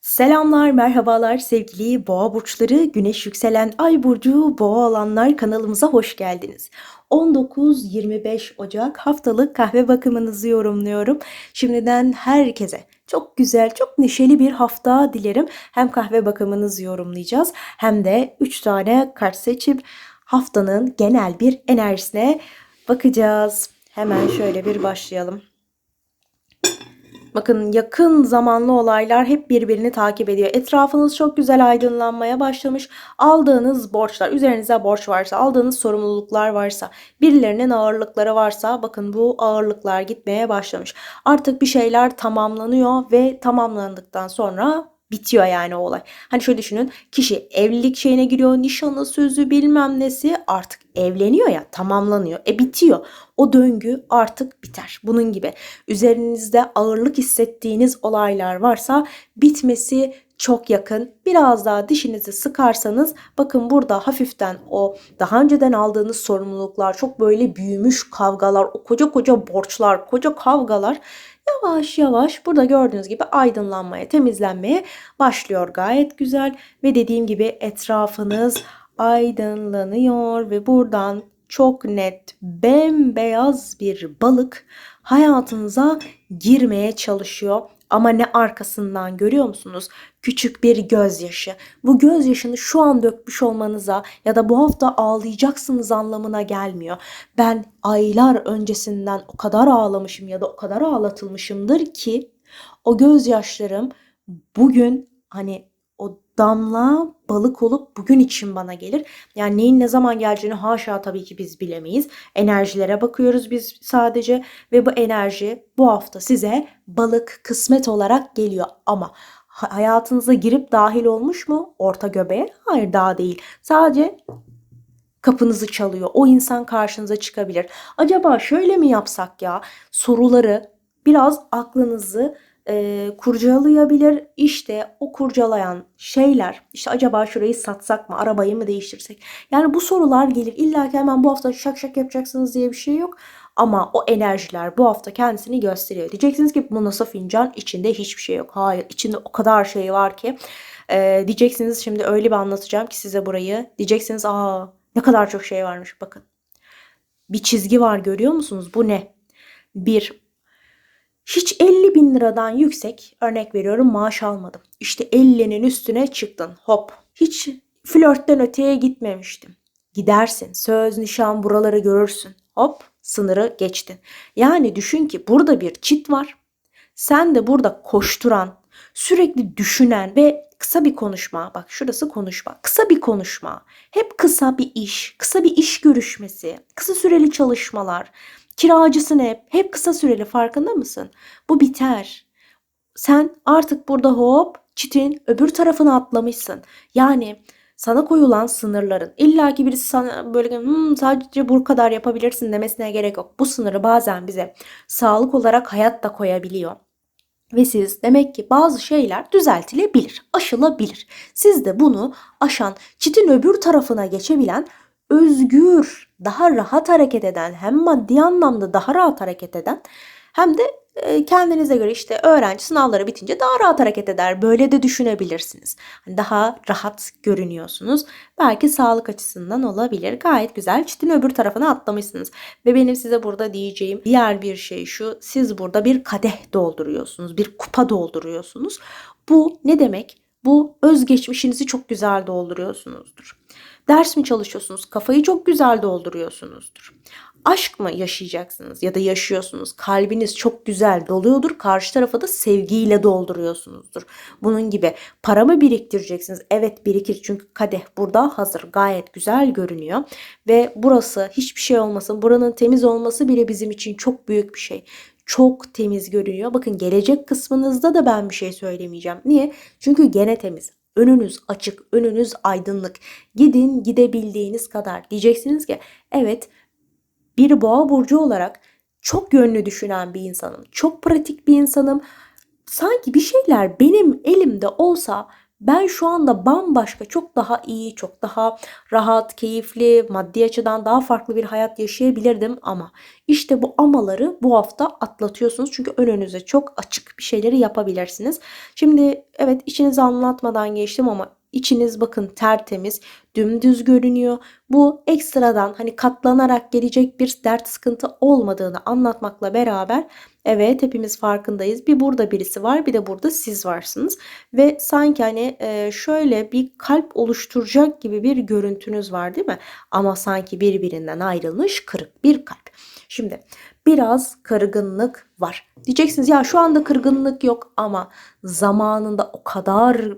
Selamlar, merhabalar sevgili boğa burçları, güneş yükselen ay burcu boğa olanlar kanalımıza hoş geldiniz. 19-25 Ocak haftalık kahve bakımınızı yorumluyorum. Şimdiden herkese çok güzel, çok neşeli bir hafta dilerim. Hem kahve bakımınızı yorumlayacağız hem de 3 tane kart seçip haftanın genel bir enerjisine bakacağız. Hemen şöyle bir başlayalım. Bakın yakın zamanlı olaylar hep birbirini takip ediyor. Etrafınız çok güzel aydınlanmaya başlamış. Aldığınız borçlar, üzerinize borç varsa, aldığınız sorumluluklar varsa, birilerinin ağırlıkları varsa bakın bu ağırlıklar gitmeye başlamış. Artık bir şeyler tamamlanıyor ve tamamlandıktan sonra bitiyor yani o olay. Hani şöyle düşünün kişi evlilik şeyine giriyor nişanı sözü bilmem nesi artık evleniyor ya tamamlanıyor. E bitiyor. O döngü artık biter. Bunun gibi üzerinizde ağırlık hissettiğiniz olaylar varsa bitmesi çok yakın. Biraz daha dişinizi sıkarsanız bakın burada hafiften o daha önceden aldığınız sorumluluklar çok böyle büyümüş kavgalar, o koca koca borçlar, koca kavgalar yavaş yavaş burada gördüğünüz gibi aydınlanmaya, temizlenmeye başlıyor. Gayet güzel ve dediğim gibi etrafınız aydınlanıyor ve buradan çok net bembeyaz bir balık hayatınıza girmeye çalışıyor. Ama ne arkasından görüyor musunuz? Küçük bir gözyaşı. Bu gözyaşını şu an dökmüş olmanıza ya da bu hafta ağlayacaksınız anlamına gelmiyor. Ben aylar öncesinden o kadar ağlamışım ya da o kadar ağlatılmışımdır ki o gözyaşlarım bugün hani damla balık olup bugün için bana gelir. Yani neyin ne zaman geleceğini haşa tabii ki biz bilemeyiz. Enerjilere bakıyoruz biz sadece ve bu enerji bu hafta size balık kısmet olarak geliyor. Ama hayatınıza girip dahil olmuş mu orta göbeğe? Hayır daha değil. Sadece kapınızı çalıyor. O insan karşınıza çıkabilir. Acaba şöyle mi yapsak ya? Soruları biraz aklınızı e, kurcalayabilir. İşte o kurcalayan şeyler işte acaba şurayı satsak mı arabayı mı değiştirsek? Yani bu sorular gelir. İlla ki hemen bu hafta şak şak yapacaksınız diye bir şey yok. Ama o enerjiler bu hafta kendisini gösteriyor. Diyeceksiniz ki bu nasıl fincan içinde hiçbir şey yok. Hayır içinde o kadar şey var ki. Ee, diyeceksiniz şimdi öyle bir anlatacağım ki size burayı. Diyeceksiniz aa ne kadar çok şey varmış bakın. Bir çizgi var görüyor musunuz? Bu ne? Bir hiç 50 bin liradan yüksek örnek veriyorum maaş almadım. İşte 50'nin üstüne çıktın hop. Hiç flörtten öteye gitmemiştim. Gidersin söz nişan buraları görürsün. Hop sınırı geçtin. Yani düşün ki burada bir çit var. Sen de burada koşturan, sürekli düşünen ve kısa bir konuşma. Bak şurası konuşma. Kısa bir konuşma. Hep kısa bir iş, kısa bir iş görüşmesi, kısa süreli çalışmalar. Kiracısın hep. Hep kısa süreli farkında mısın? Bu biter. Sen artık burada hop çitin öbür tarafına atlamışsın. Yani sana koyulan sınırların illa ki birisi sana böyle hmm, sadece bu kadar yapabilirsin demesine gerek yok. Bu sınırı bazen bize sağlık olarak hayat da koyabiliyor. Ve siz demek ki bazı şeyler düzeltilebilir, aşılabilir. Siz de bunu aşan, çitin öbür tarafına geçebilen özgür, daha rahat hareket eden, hem maddi anlamda daha rahat hareket eden hem de kendinize göre işte öğrenci sınavları bitince daha rahat hareket eder. Böyle de düşünebilirsiniz. Hani daha rahat görünüyorsunuz. Belki sağlık açısından olabilir. Gayet güzel. Çitin öbür tarafına atlamışsınız. Ve benim size burada diyeceğim diğer bir şey şu. Siz burada bir kadeh dolduruyorsunuz. Bir kupa dolduruyorsunuz. Bu ne demek? Bu özgeçmişinizi çok güzel dolduruyorsunuzdur. Ders mi çalışıyorsunuz? Kafayı çok güzel dolduruyorsunuzdur. Aşk mı yaşayacaksınız ya da yaşıyorsunuz? Kalbiniz çok güzel doluyordur. Karşı tarafa da sevgiyle dolduruyorsunuzdur. Bunun gibi para mı biriktireceksiniz? Evet birikir çünkü kadeh burada hazır. Gayet güzel görünüyor. Ve burası hiçbir şey olmasın. Buranın temiz olması bile bizim için çok büyük bir şey çok temiz görünüyor. Bakın gelecek kısmınızda da ben bir şey söylemeyeceğim. Niye? Çünkü gene temiz. Önünüz açık, önünüz aydınlık. Gidin gidebildiğiniz kadar. Diyeceksiniz ki evet bir boğa burcu olarak çok yönlü düşünen bir insanım. Çok pratik bir insanım. Sanki bir şeyler benim elimde olsa ben şu anda bambaşka, çok daha iyi, çok daha rahat, keyifli, maddi açıdan daha farklı bir hayat yaşayabilirdim ama işte bu amaları bu hafta atlatıyorsunuz. Çünkü önünüze çok açık bir şeyleri yapabilirsiniz. Şimdi evet içinizi anlatmadan geçtim ama içiniz bakın tertemiz, dümdüz görünüyor. Bu ekstradan hani katlanarak gelecek bir dert sıkıntı olmadığını anlatmakla beraber evet hepimiz farkındayız. Bir burada birisi var bir de burada siz varsınız. Ve sanki hani e, şöyle bir kalp oluşturacak gibi bir görüntünüz var değil mi? Ama sanki birbirinden ayrılmış kırık bir kalp. Şimdi biraz kırgınlık var. Diyeceksiniz ya şu anda kırgınlık yok ama zamanında o kadar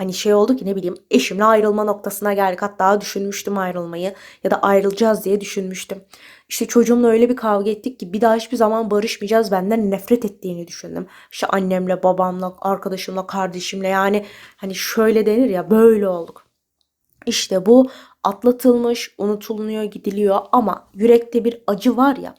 Hani şey oldu ki ne bileyim eşimle ayrılma noktasına geldik. Hatta düşünmüştüm ayrılmayı ya da ayrılacağız diye düşünmüştüm. İşte çocuğumla öyle bir kavga ettik ki bir daha hiçbir zaman barışmayacağız. Benden nefret ettiğini düşündüm. İşte annemle, babamla, arkadaşımla, kardeşimle yani hani şöyle denir ya böyle olduk. İşte bu atlatılmış, unutulunuyor, gidiliyor ama yürekte bir acı var ya.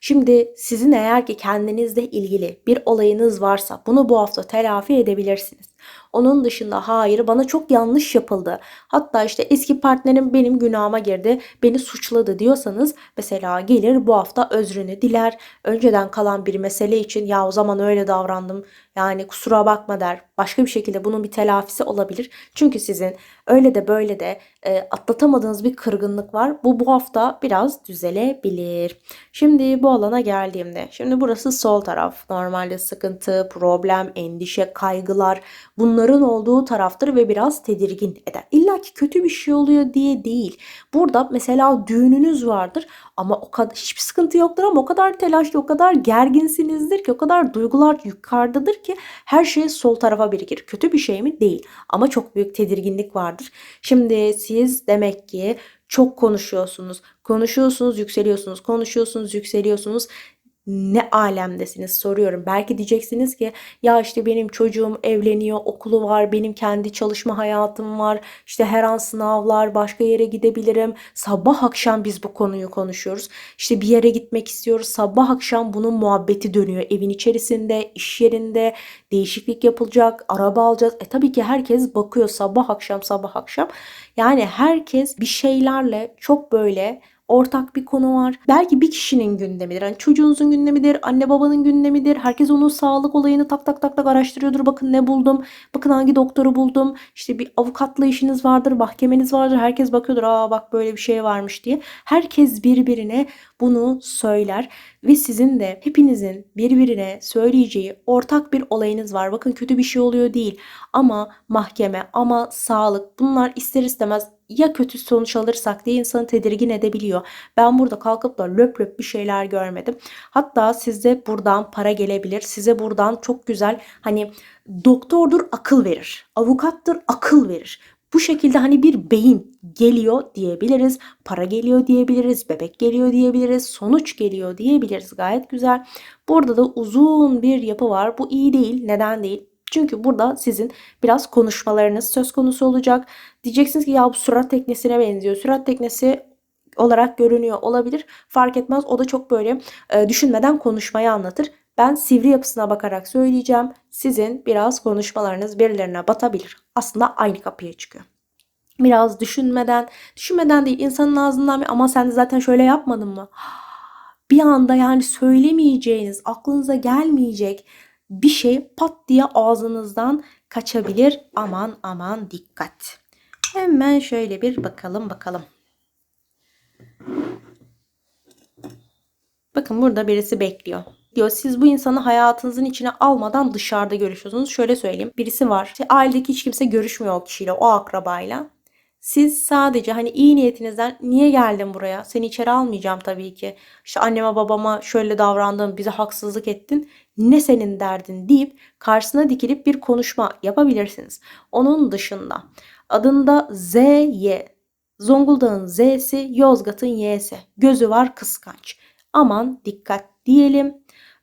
Şimdi sizin eğer ki kendinizle ilgili bir olayınız varsa bunu bu hafta telafi edebilirsiniz. Onun dışında hayır bana çok yanlış yapıldı. Hatta işte eski partnerim benim günahıma girdi. Beni suçladı diyorsanız mesela gelir bu hafta özrünü diler. Önceden kalan bir mesele için ya o zaman öyle davrandım. Yani kusura bakma der. Başka bir şekilde bunun bir telafisi olabilir. Çünkü sizin öyle de böyle de e, atlatamadığınız bir kırgınlık var. Bu bu hafta biraz düzelebilir. Şimdi bu alana geldiğimde. Şimdi burası sol taraf. Normalde sıkıntı, problem, endişe, kaygılar bunların olduğu taraftır ve biraz tedirgin eder. İlla ki kötü bir şey oluyor diye değil. Burada mesela düğününüz vardır ama o kadar hiçbir sıkıntı yoktur ama o kadar telaşlı, o kadar gerginsinizdir ki, o kadar duygular yukarıdadır ki her şey sol tarafa birikir. Kötü bir şey mi? Değil. Ama çok büyük tedirginlik vardır. Şimdi siz demek ki çok konuşuyorsunuz. Konuşuyorsunuz, yükseliyorsunuz. Konuşuyorsunuz, yükseliyorsunuz ne alemdesiniz soruyorum. Belki diyeceksiniz ki ya işte benim çocuğum evleniyor, okulu var, benim kendi çalışma hayatım var. İşte her an sınavlar, başka yere gidebilirim. Sabah akşam biz bu konuyu konuşuyoruz. İşte bir yere gitmek istiyoruz. Sabah akşam bunun muhabbeti dönüyor. Evin içerisinde, iş yerinde değişiklik yapılacak, araba alacağız. E tabii ki herkes bakıyor sabah akşam sabah akşam. Yani herkes bir şeylerle çok böyle ortak bir konu var. Belki bir kişinin gündemidir. Yani çocuğunuzun gündemidir, anne babanın gündemidir. Herkes onun sağlık olayını tak tak tak tak araştırıyordur. Bakın ne buldum, bakın hangi doktoru buldum. İşte bir avukatla işiniz vardır, mahkemeniz vardır. Herkes bakıyordur, aa bak böyle bir şey varmış diye. Herkes birbirine bunu söyler ve sizin de hepinizin birbirine söyleyeceği ortak bir olayınız var. Bakın kötü bir şey oluyor değil ama mahkeme ama sağlık bunlar ister istemez ya kötü sonuç alırsak diye insanı tedirgin edebiliyor. Ben burada kalkıp da löp löp bir şeyler görmedim. Hatta size buradan para gelebilir. Size buradan çok güzel hani doktordur akıl verir. Avukattır akıl verir. Bu şekilde hani bir beyin geliyor diyebiliriz. Para geliyor diyebiliriz. Bebek geliyor diyebiliriz. Sonuç geliyor diyebiliriz. Gayet güzel. Burada da uzun bir yapı var. Bu iyi değil. Neden değil? Çünkü burada sizin biraz konuşmalarınız söz konusu olacak. Diyeceksiniz ki ya bu sürat teknesine benziyor. Sürat teknesi olarak görünüyor olabilir. Fark etmez. O da çok böyle e, düşünmeden konuşmayı anlatır. Ben sivri yapısına bakarak söyleyeceğim. Sizin biraz konuşmalarınız birilerine batabilir. Aslında aynı kapıya çıkıyor. Biraz düşünmeden, düşünmeden değil insanın ağzından bir ama sen de zaten şöyle yapmadın mı? Bir anda yani söylemeyeceğiniz, aklınıza gelmeyecek bir şey pat diye ağzınızdan kaçabilir. Aman aman dikkat. Hemen şöyle bir bakalım bakalım. Bakın burada birisi bekliyor diyor. Siz bu insanı hayatınızın içine almadan dışarıda görüşüyorsunuz. Şöyle söyleyeyim. Birisi var. Ailedeki hiç kimse görüşmüyor o kişiyle, o akrabayla. Siz sadece hani iyi niyetinizden niye geldin buraya? Seni içeri almayacağım tabii ki. İşte anneme babama şöyle davrandın, bize haksızlık ettin. Ne senin derdin deyip karşısına dikilip bir konuşma yapabilirsiniz. Onun dışında adında Z, Y. Zonguldak'ın Z'si, Yozgat'ın Y'si. Gözü var kıskanç. Aman dikkat diyelim.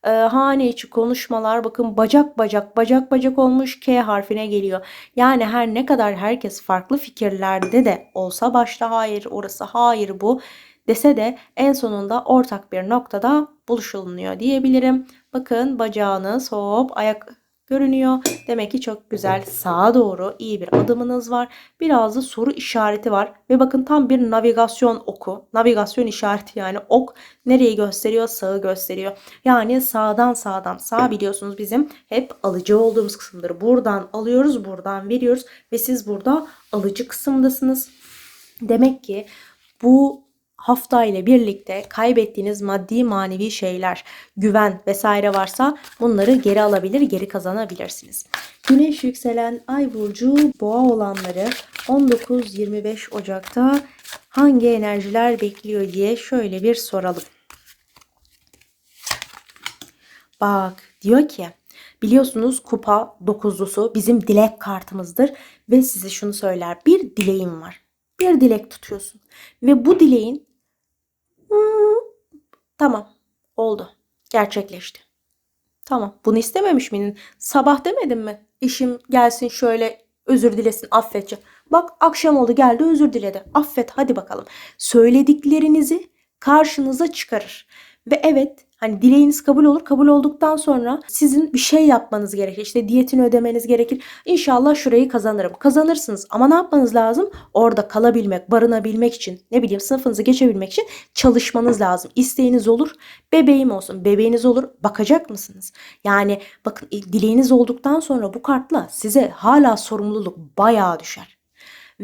Ee, hane içi konuşmalar bakın bacak bacak bacak bacak olmuş K harfine geliyor. Yani her ne kadar herkes farklı fikirlerde de olsa başta hayır orası hayır bu dese de en sonunda ortak bir noktada buluşulunuyor diyebilirim. Bakın bacağınız hop ayak görünüyor. Demek ki çok güzel sağa doğru iyi bir adımınız var. Biraz da soru işareti var. Ve bakın tam bir navigasyon oku. Navigasyon işareti yani ok nereyi gösteriyor? Sağı gösteriyor. Yani sağdan sağdan sağ biliyorsunuz bizim hep alıcı olduğumuz kısımdır. Buradan alıyoruz, buradan veriyoruz ve siz burada alıcı kısımdasınız. Demek ki bu hafta ile birlikte kaybettiğiniz maddi manevi şeyler, güven vesaire varsa bunları geri alabilir, geri kazanabilirsiniz. Güneş yükselen ay burcu boğa olanları 19-25 Ocak'ta hangi enerjiler bekliyor diye şöyle bir soralım. Bak diyor ki biliyorsunuz kupa dokuzlusu bizim dilek kartımızdır ve size şunu söyler. Bir dileğim var. Bir dilek tutuyorsun ve bu dileğin "Hmm, tamam oldu. Gerçekleşti. Tamam. Bunu istememiş miydin? Sabah demedin mi? Eşim gelsin şöyle özür dilesin affetçi. Bak akşam oldu geldi özür diledi. Affet hadi bakalım. Söylediklerinizi karşınıza çıkarır. Ve evet hani dileğiniz kabul olur. Kabul olduktan sonra sizin bir şey yapmanız gerekir. İşte diyetini ödemeniz gerekir. İnşallah şurayı kazanırım. Kazanırsınız ama ne yapmanız lazım? Orada kalabilmek, barınabilmek için, ne bileyim sınıfınızı geçebilmek için çalışmanız lazım. İsteğiniz olur. Bebeğim olsun. Bebeğiniz olur. Bakacak mısınız? Yani bakın e, dileğiniz olduktan sonra bu kartla size hala sorumluluk bayağı düşer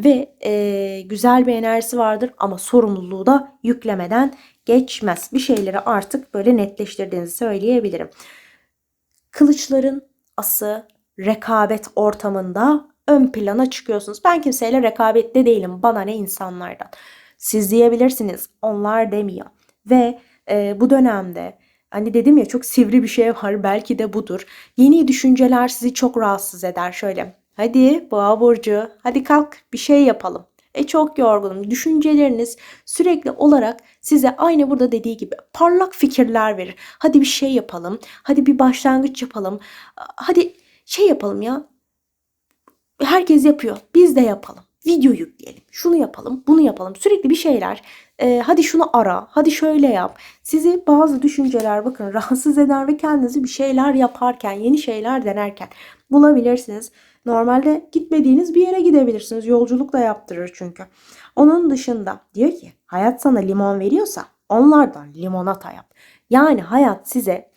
ve e, güzel bir enerjisi vardır ama sorumluluğu da yüklemeden geçmez. Bir şeyleri artık böyle netleştirdiğinizi söyleyebilirim. Kılıçların ası rekabet ortamında ön plana çıkıyorsunuz. Ben kimseyle rekabette değilim. Bana ne insanlardan. Siz diyebilirsiniz. Onlar demiyor. Ve e, bu dönemde hani dedim ya çok sivri bir şey var. Belki de budur. Yeni düşünceler sizi çok rahatsız eder. Şöyle Hadi boğa burcu, hadi kalk bir şey yapalım. E çok yorgunum. Düşünceleriniz sürekli olarak size aynı burada dediği gibi parlak fikirler verir. Hadi bir şey yapalım. Hadi bir başlangıç yapalım. Hadi şey yapalım ya. Herkes yapıyor. Biz de yapalım. Video yükleyelim. Şunu yapalım, bunu yapalım. Sürekli bir şeyler. E, hadi şunu ara, hadi şöyle yap. Sizi bazı düşünceler bakın rahatsız eder ve kendinizi bir şeyler yaparken, yeni şeyler denerken bulabilirsiniz. Normalde gitmediğiniz bir yere gidebilirsiniz. Yolculuk da yaptırır çünkü. Onun dışında diyor ki hayat sana limon veriyorsa onlardan limonata yap. Yani hayat size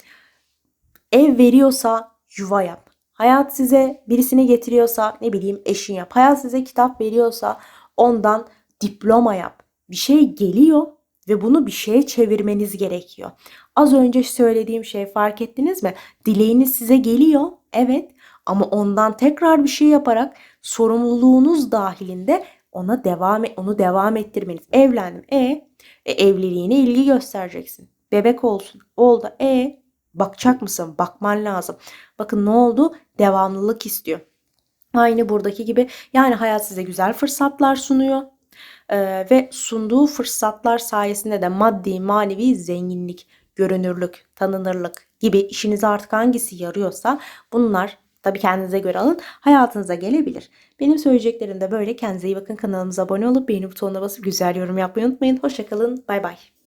ev veriyorsa yuva yap. Hayat size birisini getiriyorsa ne bileyim eşin yap. Hayat size kitap veriyorsa ondan diploma yap. Bir şey geliyor ve bunu bir şeye çevirmeniz gerekiyor. Az önce söylediğim şey fark ettiniz mi? Dileğiniz size geliyor. Evet ama ondan tekrar bir şey yaparak sorumluluğunuz dahilinde ona devam e, onu devam ettirmeniz. Evlendim. E, e evliliğine ilgi göstereceksin. Bebek olsun. Oldu. E bakacak mısın? Bakman lazım. Bakın ne oldu? Devamlılık istiyor. Aynı buradaki gibi yani hayat size güzel fırsatlar sunuyor. Ee, ve sunduğu fırsatlar sayesinde de maddi manevi zenginlik, görünürlük, tanınırlık gibi işinize artık hangisi yarıyorsa bunlar Tabii kendinize göre alın. Hayatınıza gelebilir. Benim söyleyeceklerim de böyle. Kendinize iyi bakın. Kanalımıza abone olup beğeni butonuna basıp güzel yorum yapmayı unutmayın. Hoşçakalın. Bay bay.